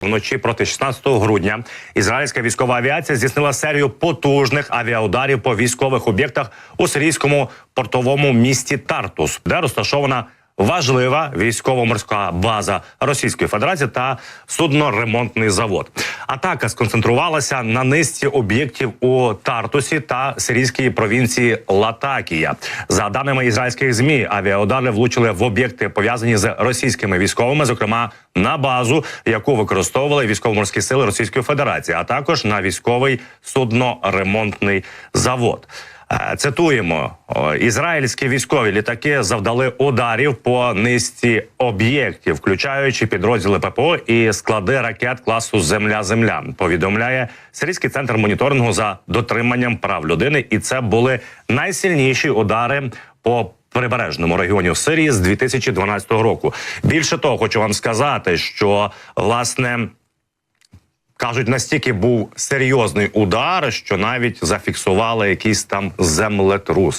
Вночі проти 16 грудня ізраїльська військова авіація здійснила серію потужних авіаударів по військових об'єктах у сирійському портовому місті Тартус, де розташована важлива військово-морська база Російської Федерації та судноремонтний завод. Атака сконцентрувалася на низці об'єктів у Тартусі та сирійській провінції Латакія. За даними ізраїльських змі, авіаудари влучили в об'єкти пов'язані з російськими військовими, зокрема на базу, яку використовували військово-морські сили Російської Федерації, а також на військовий судноремонтний завод. Е, Цитуємо: ізраїльські військові літаки завдали ударів по низці об'єктів, включаючи підрозділи ППО і склади ракет класу Земля-Земля. Повідомляє Сирійський центр моніторингу за дотриманням прав людини, і це були найсильніші удари по. Прибережному регіоні в Сирії з 2012 року. Більше того, хочу вам сказати, що власне кажуть, настільки був серйозний удар, що навіть зафіксували якісь там землетруси.